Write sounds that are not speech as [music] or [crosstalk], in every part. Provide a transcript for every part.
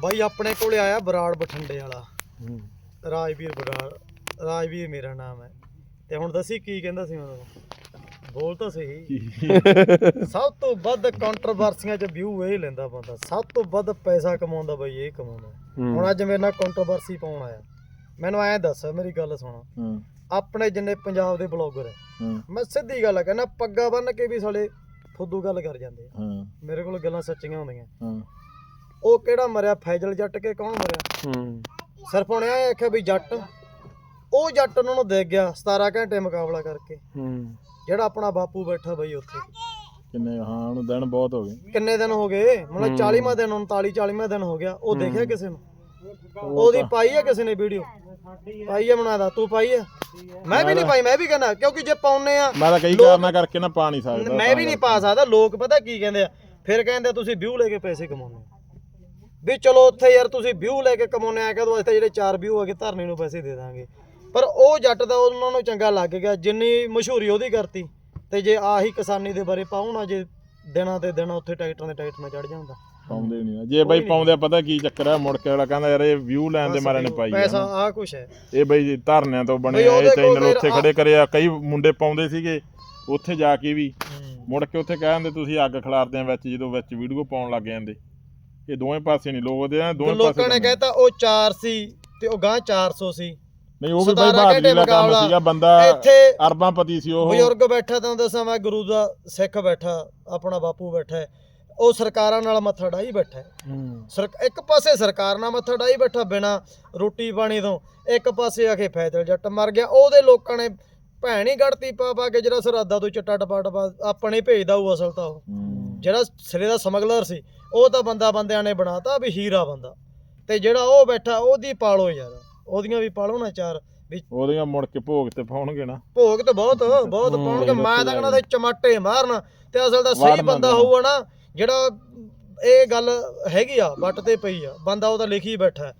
ਬਾਈ ਆਪਣੇ ਕੋਲੇ ਆਇਆ ਬਰਾੜ ਬਠਿੰਡੇ ਵਾਲਾ। ਹੂੰ। ਰਾਜਵੀਰ ਬਰਾੜ। ਰਾਜਵੀਰ ਮੇਰਾ ਨਾਮ ਹੈ। ਤੇ ਹੁਣ ਦੱਸੀ ਕੀ ਕਹਿੰਦਾ ਸੀ ਮੈਨੂੰ? ਬੋਲ ਤਾਂ ਸਹੀ। [laughs] ਸਭ ਤੋਂ ਵੱਧ ਕੰਟਰੋਵਰਸੀਆਂ 'ਚ ਵਿਊ ਇਹ ਲੈਂਦਾ ਬੰਦਾ। ਸਭ ਤੋਂ ਵੱਧ ਪੈਸਾ ਕਮਾਉਂਦਾ ਬਾਈ ਇਹ ਕਮਾਉਂਦਾ। ਹੁਣ ਅੱਜ ਮੇਰੇ ਨਾਲ ਕੰਟਰੋਵਰਸੀ ਪਾਉਣ ਆਇਆ। ਮੈਨੂੰ ਐਂ ਦੱਸ ਮੇਰੀ ਗੱਲ ਸੁਣ। ਆਪਣੇ ਜਿੰਨੇ ਪੰਜਾਬ ਦੇ ਬਲੌਗਰ ਹੈ ਮੈਂ ਸਿੱਧੀ ਗੱਲ ਕਹਿੰਦਾ ਪੱਗਾ ਬੰਨ ਕੇ ਵੀ ਸਾਲੇ ਫੁੱਦੂ ਗੱਲ ਕਰ ਜਾਂਦੇ ਆ। ਮੇਰੇ ਕੋਲ ਗੱਲਾਂ ਸੱਚੀਆਂ ਹੁੰਦੀਆਂ। ਉਹ ਕਿਹੜਾ ਮਰਿਆ? ਫੈਜ਼ਲ ਜੱਟ ਕੇ ਕੌਣ ਮਰਿਆ? ਹੂੰ। ਸਿਰਫ ਉਹਨੇ ਇਹ ਆਖਿਆ ਵੀ ਜੱਟ ਉਹ ਜੱਟ ਉਹਨਾਂ ਨੂੰ ਦੇਖ ਗਿਆ 17 ਘੰਟੇ ਮੁਕਾਬਲਾ ਕਰਕੇ। ਹੂੰ। ਜਿਹੜਾ ਆਪਣਾ ਬਾਪੂ ਬੈਠਾ ਬਈ ਉੱਥੇ। ਕਿੰਨੇ ਹਾਂ ਉਹਨੂੰ ਦਿਨ ਬਹੁਤ ਹੋ ਗਏ। ਕਿੰਨੇ ਦਿਨ ਹੋ ਗਏ? ਮਤਲਬ 40ਵਾਂ ਦਿਨ 39 40ਵਾਂ ਦਿਨ ਹੋ ਗਿਆ। ਉਹ ਦੇਖਿਆ ਕਿਸੇ ਨੂੰ? ਉਹਦੀ ਪਾਈ ਹੈ ਕਿਸੇ ਨੇ ਵੀਡੀਓ? ਪਾਈ ਹੈ ਬਣਾਦਾ ਤੂੰ ਪਾਈ ਹੈ ਮੈਂ ਵੀ ਨਹੀਂ ਪਾਈ ਮੈਂ ਵੀ ਕਹਿੰਦਾ ਕਿਉਂਕਿ ਜੇ ਪਾਉਨੇ ਆ ਮੈਂ ਤਾਂ ਕਈ ਕਾਰਨਾਂ ਕਰਕੇ ਨਾ ਪਾ ਨਹੀਂ ਸਕਦਾ ਮੈਂ ਵੀ ਨਹੀਂ ਪਾ ਸਕਦਾ ਲੋਕ ਪਤਾ ਕੀ ਕਹਿੰਦੇ ਆ? ਫਿਰ ਕਹਿੰਦੇ ਆ ਤੁਸੀਂ ਵਿਊ ਲੈ ਕੇ ਪੈਸੇ ਕਮਾਉਂਦੇ। ਵੀ ਚਲੋ ਉੱਥੇ ਯਾਰ ਤੁਸੀਂ ਵਿਊ ਲੈ ਕੇ ਕਮਾਉਂਦੇ ਆ ਕਹਦੋ ਇੱਥੇ ਜਿਹੜੇ 4 ਵਿਊ ਹੈਗੇ ਧਰਨੇ ਨੂੰ ਪੈਸੇ ਦੇ ਦਾਂਗੇ। ਪਰ ਉਹ ਜੱਟ ਦਾ ਉਹਨਾਂ ਨੂੰ ਚੰਗਾ ਲੱਗ ਗਿਆ ਜਿੰਨੀ ਮਸ਼ਹੂਰੀ ਉਹਦੀ ਕਰਤੀ ਤੇ ਜੇ ਆਹੀ ਕਿਸਾਨੀ ਦੇ ਬਾਰੇ ਪਾਉਣਾ ਜੇ ਦਿਨਾਂ ਤੇ ਦਿਨ ਉੱਥੇ ਟਰੈਕਟਰਾਂ ਦੇ ਟਰੈਕਟਰ ਨਾਲ ਚੜ ਜਾਂਦਾ ਪਾਉਂਦੇ ਨਹੀਂ ਜੇ ਬਈ ਪਾਉਂਦੇ ਆ ਪਤਾ ਕੀ ਚੱਕਰ ਆ ਮੁੜ ਕੇ ਵਾਲਾ ਕਹਿੰਦਾ ਯਾਰ ਇਹ ਵਿਊ ਲੈਣ ਦੇ ਮਾਰੇ ਨੇ ਪਾਈ ਪੈਸਾ। ਆ ਕੁਛ ਹੈ। ਇਹ ਬਈ ਧਰਨਿਆਂ ਤੋਂ ਬਣੇ ਇਹ ਚੈਨਲ ਉੱਥੇ ਖੜੇ ਕਰੇ ਆ ਕਈ ਮੁੰਡੇ ਪਾਉਂਦੇ ਸੀਗੇ ਉੱਥੇ ਜਾ ਕੇ ਵੀ। ਮੁੜ ਕੇ ਉੱਥੇ ਕਹਿੰਦੇ ਤੁਸੀਂ ਅੱਗ ਖਿਲਾਰਦੇ ਆ ਵਿੱਚ ਜਦੋਂ ਵਿੱਚ ਵੀਡੀਓ ਪਾਉਣ ਲੱਗ ਜਾਂਦੇ। ਇਹ ਦੋਵੇਂ ਪਾਸੇ ਨਹੀਂ ਲੋਕ ਉਹਦੇ ਆ ਦੋਵੇਂ ਪਾਸੇ ਲੋਕਾਂ ਨੇ ਕਰਨੇ। ਕਹਿਤਾ ਉਹ 4 ਸੀ ਤੇ ਉਹ ਗਾਂ 400 ਸੀ ਨਹੀਂ ਉਹ ਵੀ ਬਈ 17 ਬਹਾਦਰੀ ਘੰਟੇ ਦਾ ਕੰਮ ਮੁਕਾਬਲਾ। ਸੀਗਾ ਬੰਦਾ ਇੱਥੇ ਅਰਬਾਂਪਤੀ ਸੀ ਉਹ ਬਜ਼ੁਰਗ ਬੈਠਾ ਤਾਂ ਦੱਸਾਂ ਮੈਂ ਗੁਰੂ ਦਾ ਸਿੱਖ ਬੈਠਾ ਆਪਣਾ ਬਾਪੂ ਬੈਠਾ ਹੈ। ਉਹ ਸਰਕਾਰਾਂ ਨਾਲ ਮੱਥਾ ਡਾਈ ਬੈਠਾ ਹੈ। ਹੂੰ ਸਰਕ ਇੱਕ ਪਾਸੇ ਸਰਕਾਰ ਨਾਲ ਮੱਥਾ ਡਾਈ ਬੈਠਾ ਬਿਨਾ ਰੋਟੀ ਪਾਣੀ ਤੋਂ ਇੱਕ ਪਾਸੇ ਆ ਕੇ ਫੈਜ਼ਲ ਜੱਟ ਮਰ ਗਿਆ ਉਹਦੇ ਲੋਕਾਂ ਨੇ ਭੈਣ ਹੀ ਗੜਤੀ ਪਾ ਪਾ ਕੇ ਜਿਹੜਾ ਸਰਹੱਦਾਂ ਤੋਂ ਚਿੱਟਾ ਟਪਾ ਟਪਾ ਆਪਣੇ ਭੇਜਦਾ ਉਹ ਅਸਲ ਤਾਂ ਉਹ ਹੂੰ। ਜਿਹੜਾ ਸਿਰੇ ਦਾ ਸਮਗਲਰ ਸੀ ਉਹ ਤਾਂ ਬੰਦਾ ਬੰਦਿਆਂ ਨੇ ਬਣਾਤਾ ਵੀ ਹੀਰਾ ਬੰਦਾ। ਤੇ ਜਿਹੜਾ ਉਹ ਬੈਠਾ ਉਹਦੀ ਪਾਲੋ ਯਾਰ। ਉਹਦੀਆਂ ਵੀ ਪਾਲੋ ਨਾ ਚਾਰ ਵੀ ਉਹਦੀਆਂ ਮੁੜ ਕੇ ਭੋਗ ਤੇ ਪਾਉਣਗੇ ਨਾ। ਭੋਗ ਤਾਂ ਬਹੁਤ ਬਹੁਤ ਹੂੰ, ਪਾਉਣਗੇ। ਮੈਂ ਤਾਂ ਕਹਿੰਦਾ ਤੇ ਚਮਾਟੇ ਮਾਰਨ ਤੇ ਅਸਲ ਦਾ ਸਹੀ ਬੰਦਾ ਦੇਣਾ। ਹੋਊਗਾ ਨਾ ਜਿਹੜਾ ਇਹ ਗੱਲ ਹੈਗੀ ਆ ਵੱਟ ਤੇ ਪਈ ਆ। ਬੰਦਾ ਉਹਦਾ ਲਿਖੀ ਬੈਠਾ।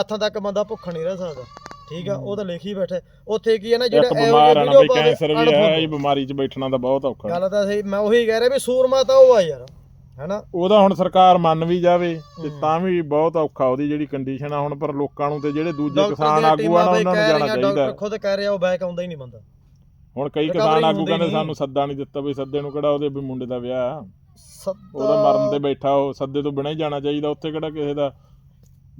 ਹੱਥਾਂ ਤੱਕ ਬੰਦਾ ਭੁੱਖਾ ਨਹੀਂ ਰਹਿ ਸਕਦਾ। ਠੀਕ ਆ ਉਹਦਾ ਲਿਖੀ ਬੈਠਾ। ਉੱਥੇ ਕੀ ਹੈ ਨਾ ਜਿਹੜਾ ਇੱਕ ਇਹੋ ਬਿਮਾਰ ਆ ਨਾ ਬਈ ਕੈਂਸਰ ਵੀ ਹੈ। ਇਹ ਬਿਮਾਰੀ 'ਚ ਬੈਠਣਾ ਤਾਂ ਬਹੁਤ ਔਖਾ ਗੱਲ ਤਾਂ ਸਹੀ ਮੈਂ ਉਹੀ ਕਹਿ ਰਿਹਾ ਵੀ ਸੂਰਮਾ ਤਾਂ ਉਹ ਆ ਯਾਰ ਹੈਨਾ ਉਹਦਾ ਹੁਣ ਸਰਕਾਰ ਮੰਨ ਵੀ ਜਾਵੇ ਤੇ। ਤਾਂ ਵੀ ਬਹੁਤ ਔਖਾ ਉਹਦੀ ਜਿਹੜੀ ਕੰਡੀਸ਼ਨ ਆ ਹੁਣ ਪਰ ਲੋਕਾਂ ਨੂੰ ਤੇ ਜਿਹੜੇ ਦੂਜੇ ਕਿਸਾਨ ਆਗੂ ਆ ਉਹਨਾਂ ਨੂੰ ਜਾਣਾ ਚਾਹੀਦਾ ਡਾਕਟਰ ਖੁਦ ਕਹਿ ਰਿਹਾ ਉਹ ਬੈਕ ਆਉਂਦਾ ਹੀ ਨਹੀਂ ਬੰਦਾ ਹੁਣ ਕਈ ਕਿਸਾਨ ਆਗੂ ਹੁੰਦੀ ਕਹਿੰਦੇ। ਸਾਨੂੰ ਸੱਦਾ ਨਹੀਂ ਦਿੱਤਾ ਵੀ ਸੱਦੇ ਨੂੰ ਕਿਹੜਾ ਉਹਦੇ ਵੀ ਮੁੰਡੇ ਦਾ ਵਿਆਹ ਆ। ਉਹਦਾ ਮਰਨ ਤੇ ਬੈਠਾ ਉਹ ਸੱਦੇ ਤੋਂ ਬਿਨਾਂ ਹੀ ਜਾਣਾ ਚਾਹੀਦਾ ਉੱਥੇ ਕਿਹੜਾ ਕਿਸੇ ਦਾ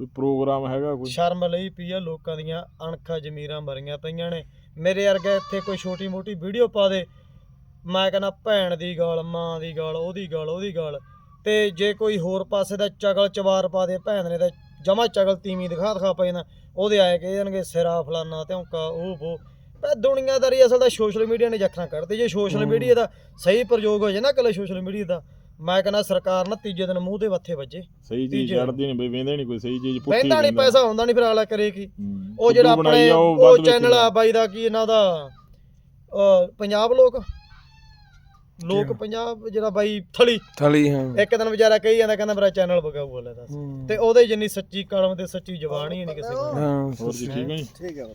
ਵੀ ਪ੍ਰੋਗਰਾਮ ਹੈਗਾ ਕੋਈ। ਸ਼ਰਮ ਲਈ ਪਈ ਆ ਲੋਕਾਂ ਦੀਆਂ ਅਣਖਾਂ ਜ਼ਮੀਰਾਂ ਮਰੀਆਂ ਪਈਆਂ ਨੇ। ਮੇਰੇ ਵਰਗਾ ਇੱਥੇ ਕੋਈ ਛੋਟੀ ਮੋਟੀ ਵੀਡੀਓ ਪਾ ਦੇ। ਮੈਂ ਕਹਿੰਦਾ ਭੈਣ ਦੀ ਗਾਲ ਮਾਂ ਦੀ ਗਾਲ ਉਹਦੀ ਗਾਲ ਉਹਦੀ ਗਾਲ। ਤੇ ਜੇ ਕੋਈ ਹੋਰ ਪਾਸੇ ਦਾ ਚਗਲ ਚਵਾਰ ਪਾ ਦੇ ਭੈਣ ਨੇ ਤਾਂ ਜਮਾ ਚਗਲ ਤੀਵੀਂ ਦਿਖਾ ਦਿਖਾ ਪਾ ਜਾਂਦਾ ਉਹਦੇ ਆਏ ਕਿ ਜਾਣਗੇ ਸਿਰਾ ਫਲਾਨਾ ਧੌਂਕਾ ਉਹ ਉਹ। ਪਰ ਦੁਨੀਆਦਾਰੀ ਅਸਲ ਦਾ ਸੋਸ਼ਲ ਮੀਡੀਆ ਨੇ ਜੱਖਣਾ ਕੱਢਦੇ ਜੇ ਸੋਸ਼ਲ। ਮੀਡੀਆ ਦਾ ਸਹੀ ਪ੍ਰਯੋਗ ਹੋ ਜਾਏ ਨਾ ਕੱਲੇ ਸੋਸ਼ਲ ਮੀਡੀਆ ਦਾ ਮੈਂ ਕਹਿੰਦਾ ਸਰਕਾਰ ਨਾ ਤੀਜੇ ਦਿਨ ਮੂੰਹ ਦੇ ਵੱਥੇ ਵੱਜੇ। ਸਹੀ ਚੀਜ਼ ਚੜਦੀ ਨਹੀਂ ਬਈ ਵੇਂਦੇ ਨਹੀਂ ਕੋਈ ਸਹੀ ਚੀਜ਼ ਪੁੱਠੀ ਪੈਂਦਾ ਨਹੀਂ। ਪੈਸਾ ਹੁੰਦਾ ਨਹੀਂ ਫਿਰ ਅਗਲਾ ਕਰੇ ਕੀ। ਉਹ ਜਿਹੜਾ ਆਪਣੇ ਉਹ ਚੈਨਲ ਆ ਬਾਈ ਦਾ ਕੀ ਇਹਨਾਂ ਦਾ ਪੰਜਾਬ ਲੋਕ। ਲੋਕ ਪੰਜਾਬ ਜਿਹੜਾ ਬਾਈ ਥਲੀ। ਥਲੀ ਹਾਂ। ਇੱਕ ਦਿਨ ਵਿਚਾਰਾ ਕਹੀ ਜਾਂਦਾ ਕਹਿੰਦਾ ਮੇਰਾ ਚੈਨਲ ਬਗਾਊ ਲੈ ਦੱਸ। ਤੇ ਉਹਦੇ ਜਿੰਨੀ ਸੱਚੀ ਕਲਮ ਤੇ ਸੱਚੀ ਜ਼ਬਾਨ ਹੀ ਨਹੀਂ ਕਿਸੇ ਕੋਲ। ਹਾਂ ਹੋਰ ਜੀ ਠੀਕ ਹੈ ਜੀ? ਠੀਕ ਹੈ